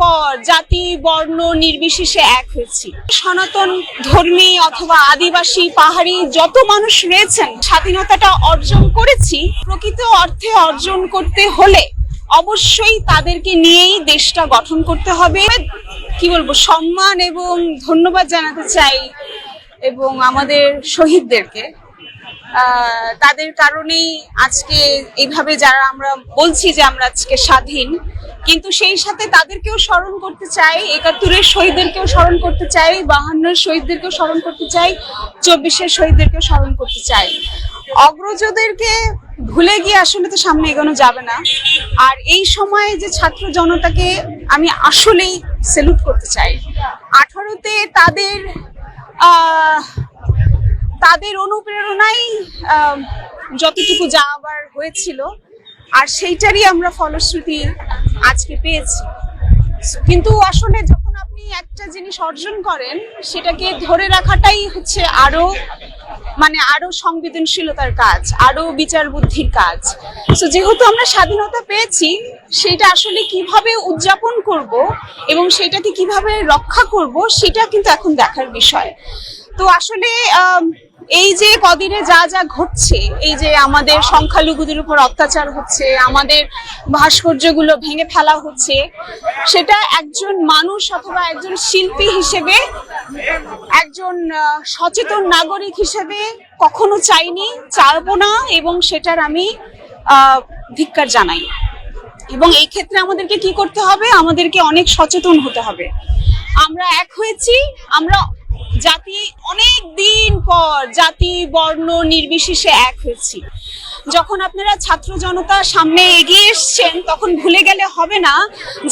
পর জাতি, বর্ণ নির্বিশেষে এক হয়েছি। সনাতন ধর্মী অথবা আদিবাসী পাহাড়ি যত মানুষ রয়েছেন, স্বাধীনতাটা অর্জন করেছি। প্রকৃত অর্থে অর্জন করতে হলে অবশ্যই তাদেরকে নিয়েই দেশটা গঠন করতে হবে। কি বলব, সম্মান এবং ধন্যবাদ জানাতে চাই এবং আমাদের শহীদদেরকে। তাদের কারণেই আজকে এইভাবে যারা আমরা বলছি যে আমরা আজকে স্বাধীন, কিন্তু সেই সাথে তাদেরকেও স্মরণ করতে চাই, একাত্তরের শহীদদেরকেও স্মরণ করতে চাই, বাহান্নর শহীদদেরকেও স্মরণ করতে চাই, চব্বিশের শহীদদেরকেও স্মরণ করতে চাই। অগ্রজদেরকে ভুলে গিয়ে আসলে তো সামনে এগোনো যাবে না। আর এই সময়ে যে ছাত্র জনতাকে আমি আসলেই সেলুট করতে চাই। আঠারোতে তাদের, আহ তাদের অনুপ্রেরণাই যতটুকু যা আবার হয়েছিল, আর সেইটারই আমরা ফলশ্রুতি আজকে পেয়েছি। কিন্তু আসলে যখন আপনি একটা জিনিস অর্জন করেন, সেটাকে ধরে রাখাটাই হচ্ছে আরও মানে আরও সংবেদনশীলতার কাজ, আরও বিচার বুদ্ধির কাজ। তো যেহেতু আমরা স্বাধীনতা পেয়েছি সেটা আসলে কীভাবে উদযাপন করব এবং সেটাকে কীভাবে রক্ষা করব, সেটা কিন্তু এখন দেখার বিষয়। তো আসলে এই যে কদিনে যা যা ঘটছে, এই যে আমাদের সংখ্যালঘুদের উপর অত্যাচার হচ্ছে, আমাদের ভাস্কর্যগুলো ভেঙে ফেলা হচ্ছে, সেটা একজন মানুষ অথবা একজন শিল্পী হিসেবে, একজন সচেতন নাগরিক হিসেবে কখনো চাইনি, চাইব না, এবং সেটার আমি ধিক্কার জানাই। এবং এই ক্ষেত্রে আমাদেরকে কি করতে হবে? আমাদেরকে অনেক সচেতন হতে হবে। আমরা এক হয়েছি, আমরা জাতি অনেক দিন পর জাতি, বর্ণ নির্বিশেষে এক হয়েছি। যখন আপনারা ছাত্র জনতা সামনে এগিয়ে এসছেন, তখন ভুলে গেলে হবে না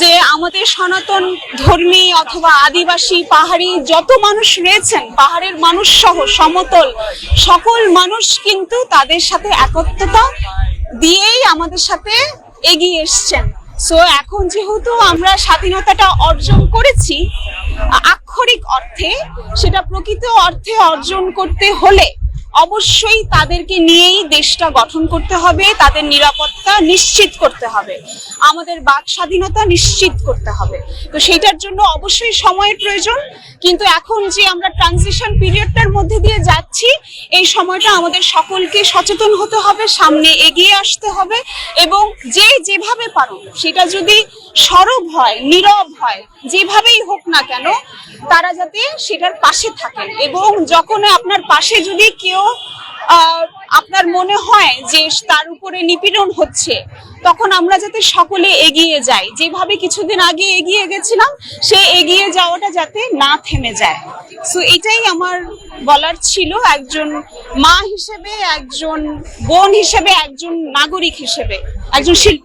যে আমাদের সনাতন ধর্মী অথবা আদিবাসী পাহাড়ি যত মানুষ রয়েছেন, পাহাড়ের মানুষ সহ সমতল সকল মানুষ কিন্তু তাদের সাথে একত্রতা দিয়েই আমাদের সাথে এগিয়ে এসছেন। সো এখন যেহেতু আমরা স্বাধীনতাটা অর্জন করেছি, আক্ষরিক অর্থে, সেটা প্রকৃত অর্থে অর্জন করতে হলে অবশ্যই তাদেরকে নিয়েই দেশটা গঠন করতে হবে, তাদের নিরাপত্তা নিশ্চিত করতে হবে, আমাদের বাক স্বাধীনতা নিশ্চিত করতে হবে। তো সেটার জন্য অবশ্যই সময়ের প্রয়োজন, কিন্তু এখন যে আমরা ট্রানজিশন পিরিয়ডটার মধ্যে দিয়ে যাচ্ছি এই সময়টা আমাদের সকলকে সচেতন হতে হবে, সামনে এগিয়ে আসতে হবে এবং যে যেভাবে পারো সেটা যদি সরব হয়, নীরব হয়, যেভাবেই হোক না কেন, তারা যাতে সেটার পাশে থাকেন এবং যখন আপনার পাশে যদি কেউ আপনার মনে হয় যে তার উপরে নিপীড়ন হচ্ছে, তখন আমরা যাতে সকলে এগিয়ে যাই। যেভাবে কিছুদিন আগে এগিয়ে গেছিলাম, সে এগিয়ে যাওয়াটা যাতে না থেমে যায়। সো এটাই আমার বলার ছিল। একজন মা হিসেবে, একজন বোন হিসেবে, একজন নাগরিক হিসেবে, একজন শিল্পী।